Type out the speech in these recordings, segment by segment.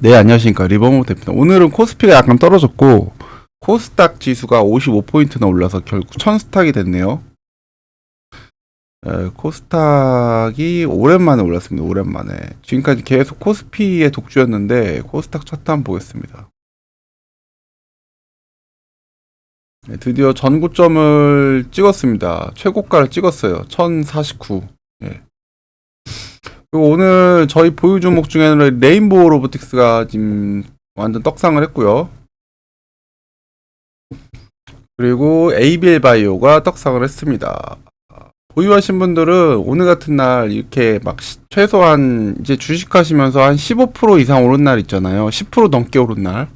네, 안녕하십니까. 리버모 대표입니다. 오늘은 코스피가 약간 떨어졌고, 코스닥 지수가 55포인트나 올라서 결국 1000스탁이 됐네요. 에, 코스닥이 오랜만에 올랐습니다. 오랜만에. 지금까지 계속 코스피의 독주였는데, 코스닥 차트 한번 보겠습니다. 네, 드디어 전고점을 찍었습니다. 최고가를 찍었어요. 1049. 예. 오늘 저희 보유 종목 중에는 레인보우 로보틱스가 지금 완전 떡상을 했고요. 그리고 ABL 바이오가 떡상을 했습니다. 보유하신 분들은 오늘 같은 날 이렇게 막 시- 최소한 이제 주식 하시면서 한 15% 이상 오른 날 있잖아요. 10% 넘게 오른 날.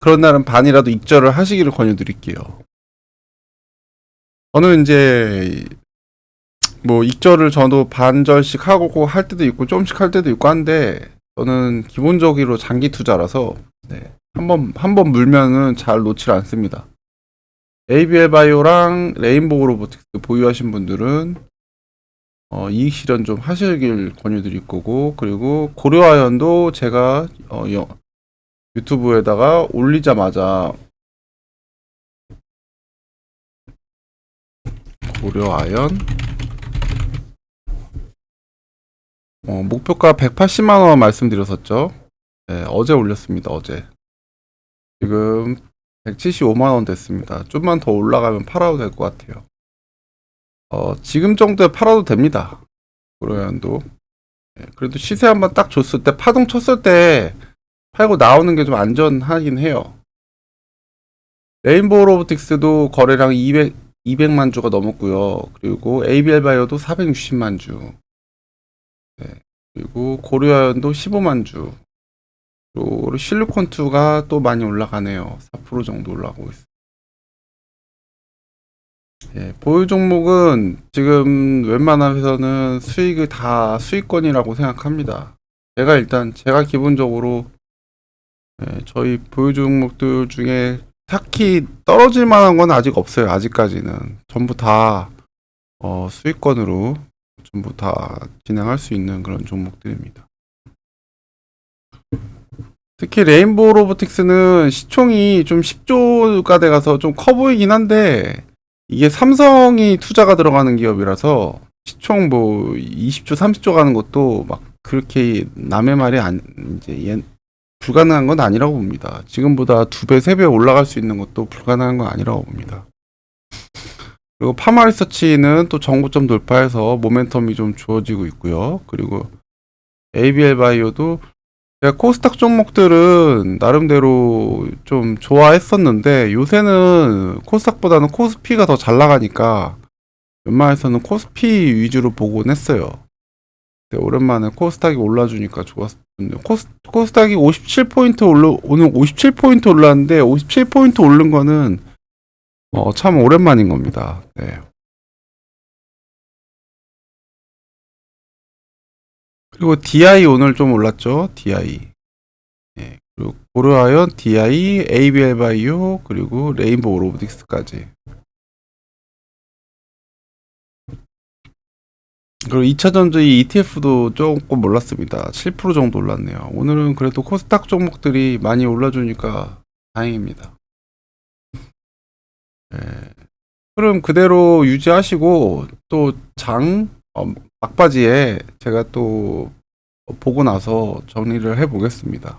그런 날은 반이라도 익절을 하시기를 권유드릴게요. 저는 이제 뭐 익절을 저도 반절씩 하고 할 때도 있고 조금씩 할 때도 있고 한데 저는 기본적으로 장기 투자라서 네. 한번 한 번 물면은 잘 놓질 않습니다. ABL 바이오랑 레인보우 로보틱스 보유하신 분들은 어, 이익 실현 좀 하시길 권유드릴 거고 그리고 고려아연도 제가 어, 여- 유튜브에다가 올리자마자 고려아연 어, 목표가 180만 원 말씀드렸었죠. 네, 어제 올렸습니다. 어제. 지금 175만 원 됐습니다. 좀만 더 올라가면 팔아도 될 것 같아요. 어, 지금 정도에 팔아도 됩니다. 고려연도. 네, 그래도 시세 한번 딱 줬을 때 파동 쳤을 때 팔고 나오는 게 좀 안전하긴 해요. 레인보우 로보틱스도 거래량 200, 200만 주가 넘었고요. 그리고 ABL 바이오도 460만 주. 네. 그리고 고려연도 15만 주. 그리고 실루콘2가 또 많이 올라가네요. 4% 정도 올라가고 있어요. 예, 보유 종목은 지금 웬만한 회사는 수익을 다 수익권이라고 생각합니다. 제가 일단 제가 기본적으로 예, 저희 보유 종목들 중에 딱히 떨어질 만한 건 아직 없어요. 아직까지는 전부 다 어, 수익권으로 전부 다 진행할 수 있는 그런 종목들입니다. 특히 레인보우 로보틱스는 시총이 좀 10조가 돼가서 좀 커 보이긴 한데 이게 삼성이 투자가 들어가는 기업이라서 시총 뭐 20조, 30조 가는 것도 막 그렇게 남의 말이 안 이제 얘- 불가능한 건 아니라고 봅니다. 지금보다 두 배, 세 배 올라갈 수 있는 것도 불가능한 건 아니라고 봅니다. 그리고 파마 리서치는 또 정고점 돌파해서 모멘텀이 좀 주어지고 있고요. 그리고 ABL 바이오도 제가 코스닥 종목들은 나름대로 좀 좋아했었는데 요새는 코스닥보다는 코스피가 더 잘 나가니까 웬만해서는 코스피 위주로 보곤 했어요. 오랜만에 코스닥이 올라주니까 좋았거든요. 코스, 코스닥이 57포인트 올라, 오늘 57포인트 올랐는데 57포인트 오른 거는 어, 참 오랜만인 겁니다. 네. 그리고 DI 오늘 좀 올랐죠. DI. 예. 그리고 고려아연, DI, ABL 바이오, 그리고 레인보우 로보틱스까지. 그리고 2차 전지 ETF도 조금 올랐습니다. 7% 정도 올랐네요. 오늘은 그래도 코스닥 종목들이 많이 올라주니까 다행입니다. 예. 그럼 그대로 유지하시고 또장 어, 막바지에 제가 또 보고 나서 정리를 해 보겠습니다.